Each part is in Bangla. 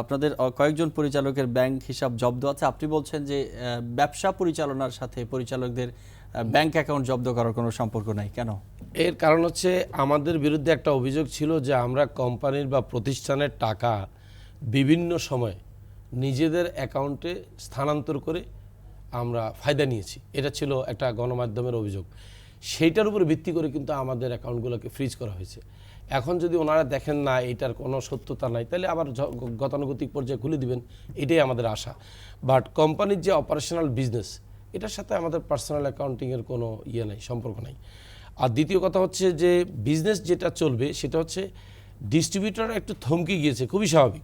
আপনাদের কয়েকজন পরিচালকের ব্যাংক হিসাব জব্দ আছে। আপনি বলছেন যে ব্যবসা পরিচালনার সাথে পরিচালকদের ব্যাংক অ্যাকাউন্ট জব্দ করার কোনো সম্পর্ক নাই, কেন? এর কারণ হচ্ছে আমাদের বিরুদ্ধে একটা অভিযোগ ছিল যে, আমরা কোম্পানির বা প্রতিষ্ঠানের টাকা বিভিন্ন সময় নিজেদের অ্যাকাউন্টে স্থানান্তর করে আমরা ফায়দা নিয়েছি। এটা ছিল একটা গণমাধ্যমের অভিযোগ। সেইটার উপর ভিত্তি করে কিন্তু আমাদের অ্যাকাউন্টগুলোকে ফ্রিজ করা হয়েছে। এখন যদি ওনারা দেখেন, না, এটার কোনো সত্যতা নাই, তাহলে আবার গতানুগতিক পর্যায়ে খুলে দিবেন। এটাই আমাদের আশা। বাট কোম্পানির যে অপারেশনাল বিজনেস এটার সাথে আমাদের পার্সোনাল অ্যাকাউন্টিংয়ের কোনো ইয়ে নাই, সম্পর্ক নাই। আর দ্বিতীয় কথা হচ্ছে যে বিজনেস যেটা চলবে, সেটা হচ্ছে ডিস্ট্রিবিউটর একটু থমকে গিয়েছে, খুবই স্বাভাবিক।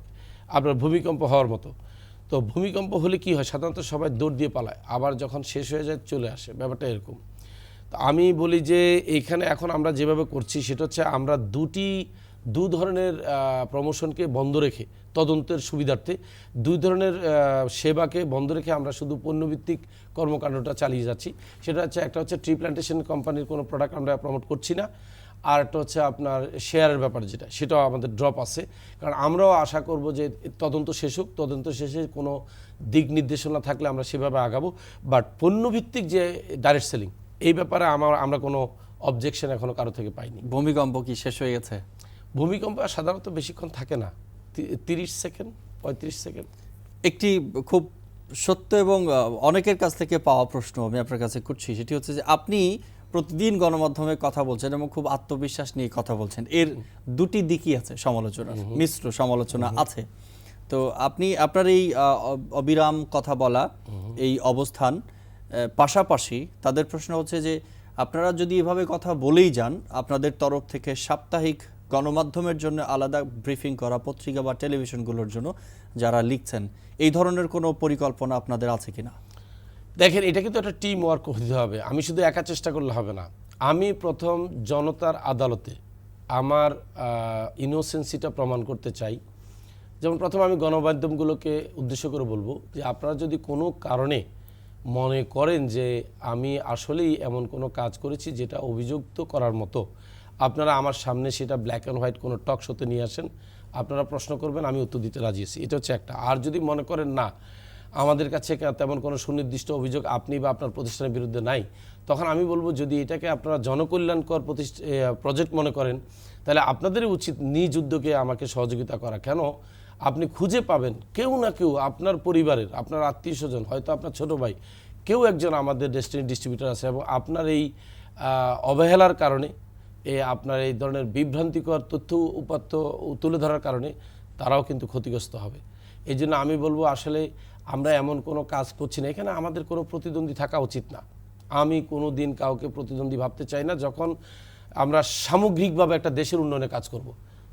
আপনার ভূমিকম্প হওয়ার মতো। তো ভূমিকম্প হলে কি হয়? সাধারণত সবাই দৌড় দিয়ে পালায়। আবার যখন শেষ হয়ে যায়, চলে আসে। ব্যাপারটা এরকম। আমি বলি যে এইখানে এখন আমরা যেভাবে করছি, সেটা হচ্ছে আমরা দুটি, দু ধরনের প্রমোশনকে বন্ধ রেখে, তদন্তের সুবিধার্থে, দুই ধরনের সেবাকে বন্ধ রেখে আমরা শুধু পণ্যভিত্তিক কর্মকাণ্ডটা চালিয়ে যাচ্ছি। সেটা হচ্ছে, একটা হচ্ছে ট্রি প্ল্যান্টেশন কোম্পানির কোনো প্রোডাক্ট আমরা প্রমোট করছি না, আর একটা হচ্ছে আপনার শেয়ারের ব্যাপার যেটা, সেটাও আমাদের ড্রপ আছে। কারণ আমরাও আশা করব যে তদন্ত শেষ হোক, তদন্ত শেষে কোনো দিক নির্দেশনা থাকলে আমরা সেভাবে আগাবো। বাট পণ্যভিত্তিক যে ডাইরেক্ট সেলিং এই ব্যাপারে আমার আমরা কোনো অবজেকশন এখনও কারও থেকে পাইনি। ভূমিকম্প কি শেষ হয়ে গেছে? ভূমিকম্প সাধারণত বেশিক্ষণ থাকে না। তিরিশ সেকেন্ড পঁয়ত্রিশ সেকেন্ড। একটি খুব সত্য এবং অনেকের কাছ থেকে পাওয়া প্রশ্ন আমি আপনার কাছে করছি। সেটি হচ্ছে যে আপনি প্রতিদিন গণমাধ্যমে কথা বলছেন এবং খুব আত্মবিশ্বাস নিয়ে কথা বলছেন। এর দুটি দিকই আছে সমালোচনার। মিশ্র সমালোচনা আছে। তো আপনি আপনার এই অবিরাম কথা বলা এই অবস্থান পাশাপাশি তাদের প্রশ্ন হচ্ছে যে আপনারা যদি এভাবে কথা বলেই যান, আপনাদের তরফ থেকে সাপ্তাহিক গণমাধ্যমের জন্য আলাদা ব্রিফিং করা, পত্রিকা বা টেলিভিশনগুলোর জন্য যারা লিখছেন, এই ধরনের কোনো পরিকল্পনা আপনাদের আছে কিনা? দেখেন, এটা কিন্তু একটা টিম ওয়ার্ক হতে হবে। আমি শুধু একা চেষ্টা করলে হবে না। আমি প্রথম জনতার আদালতে আমার ইনোসেন্সিটা প্রমাণ করতে চাই। যেমন প্রথম আমি গণমাধ্যমগুলোকে উদ্দেশ্য করে বলব যে আপনারা যদি কোনো কারণে মনে করেন যে আমি আসলেই এমন কোনো কাজ করেছি যেটা অভিযুক্ত করার মতো। আপনারা আমার সামনে সেটা ব্ল্যাক অ্যান্ড হোয়াইট কোনো টক শোতে নিয়ে আসেন, আপনারা প্রশ্ন করবেন, আমি উত্তর দিতে রাজি আছি। এটা হচ্ছে একটা। আর যদি মনে করেন না, আমাদের কাছে তেমন কোনো সুনির্দিষ্ট অভিযোগ আপনি বা আপনার প্রতিষ্ঠানের বিরুদ্ধে নাই, তখন আমি বলব যদি এটাকে আপনারা জনকল্যাণকর প্রতিষ্ঠা প্রজেক্ট মনে করেন, তাহলে আপনাদেরই উচিত নিজ উদ্যোগে আমাকে সহযোগিতা করা। কেন? আপনি খুঁজে পাবেন। কেউ না কেউ আপনার পরিবারের, আপনার আত্মীয় স্বজন, হয়তো আপনার ছোট ভাই, কেউ একজন আমাদের ডেস্টিনি ডিস্ট্রিবিউটর আছে এবং আপনার এই অবহেলার কারণে, এ আপনার এই ধরনের বিভ্রান্তিকর তথ্য উপাত্ত তুলে ধরার কারণে তারাও কিন্তু ক্ষতিগ্রস্ত হবে। এই জন্য আমি বলব আসলে আমরা এমন কোনো কাজ করছি না। এখানে আমাদের কোনো প্রতিদ্বন্দ্বী থাকা উচিত না। আমি কোনো দিন কাউকে প্রতিদ্বন্দ্বী ভাবতে চাই না। যখন আমরা সামগ্রিকভাবে একটা দেশের উন্নয়নে কাজ করব।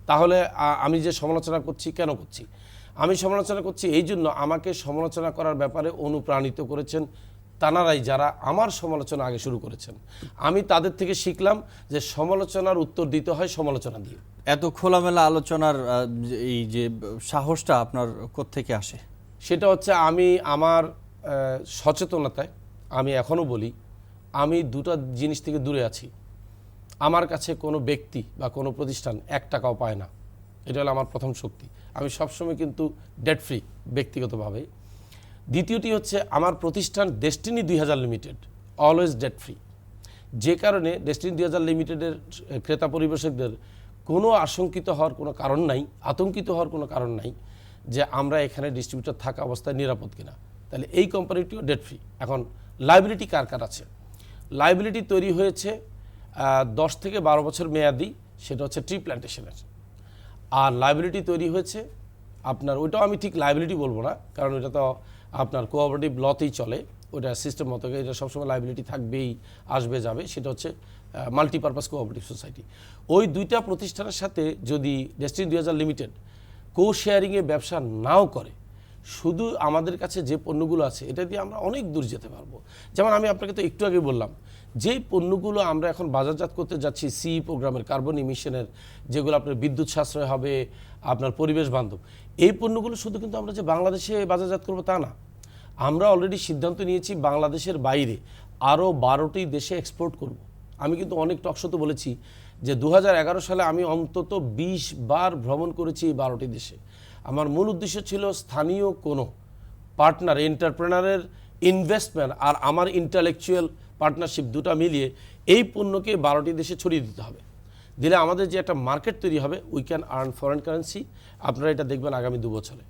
তাহলে আমি যে সমালোচনা করছি কেন করছি? আমি সমালোচনা করছি এই জন্য আমাকে সমালোচনা করার ব্যাপারে অনুপ্রাণিত করেছেন তানারাই যারা আমার সমালোচনা আগে শুরু করেছেন। আমি তাদের থেকে শিখলাম যে সমালোচনার উত্তর দিতে হয় সমালোচনা দিয়ে। এত খোলামেলা আলোচনার এই যে সাহসটা আপনার কোত্থেকে আসে? সেটা হচ্ছে আমি আমার সচেতনতায় আমি এখনও বলি আমি দুটো জিনিস থেকে দূরে আছি। আমার কাছে কোনো ব্যক্তি বা কোনো প্রতিষ্ঠান এক টাকাও পায় না। এটা হলো আমার প্রথম শক্তি। আমি সবসময় কিন্তু ডেট ফ্রি ব্যক্তিগতভাবে দ্বিতীয়টি হচ্ছে আমার প্রতিষ্ঠান ডেস্টিনি দুই হাজার লিমিটেড অলওয়েজ ডেট ফ্রি যে কারণে ডেস্টিনি দুই হাজার লিমিটেডের ক্রেতা পরিবেশকদের কোনো আশঙ্কিত হওয়ার কোনো কারণ নাই, আতঙ্কিত হওয়ার কোনো কারণ নাই যে আমরা এখানে ডিস্ট্রিবিউটর থাকা অবস্থায় নিরাপদ কিনা। তাহলে এই কোম্পানিটিও ডেট ফ্রি এখন লাইবিলিটি কার কার আছে? লাইবিলিটি তৈরি হয়েছে দশ থেকে বারো বছর মেয়াদি, সেটা হচ্ছে ট্রি প্ল্যান্টেশনের আর লাইবিলিটি তৈরি হয়েছে আপনার, ওইটাও আমি ঠিক লাইবিলিটি বলব না, কারণ ওইটা তো আপনার কোঅপারেটিভ লতেই চলে, ওইটা সিস্টেম মতো এটা সবসময় লাইবিলিটি থাকবেই, আসবে, যাবে, সেটা হচ্ছে মাল্টিপারপাস কোঅপারেটিভ সোসাইটি ওই দুইটা প্রতিষ্ঠানের সাথে যদি ডেস্টিনি দুই হাজার লিমিটেড কো শেয়ারিংয়ে ব্যবসা নাও করে, শুধু আমাদের কাছে যে পণ্যগুলো আছে, এটা দিয়ে আমরা অনেক দূর যেতে পারব। যেমন আমি আপনাকে তো একটু আগে বললাম যেই পণ্যগুলো আমরা এখন বাজারজাত করতে যাচ্ছি সি প্রোগ্রামের কার্বন ইমিশনের, যেগুলো আপনার বিদ্যুৎ সাশ্রয় হবে, আপনার পরিবেশ বান্ধব, এই পণ্যগুলো শুধু কিন্তু আমরা যে বাংলাদেশে বাজারজাত করব তা না আমরা অলরেডি সিদ্ধান্ত নিয়েছি বাংলাদেশের বাইরে আরও বারোটি দেশে এক্সপোর্ট করব। আমি কিন্তু অনেক টকশোতে বলেছি যে দু হাজার এগারো সালে আমি অন্তত ২০ বার ভ্রমণ করেছি এই বারোটি দেশে আমার মূল উদ্দেশ্য ছিল স্থানীয় কোনো পার্টনার এন্টারপ্রেনারের ইনভেস্টমেন্ট আর আমার ইন্টালেকচুয়াল পার্টনারশিপ দুটা মিলিয়ে এই পণ্যকে বারোটি দেশে ছড়িয়ে দিতে হবে। দিলে আমাদের যে একটা মার্কেট তৈরি হবে we can earn foreign currency আপনারা এটা দেখবেন আগামী দু বছরে।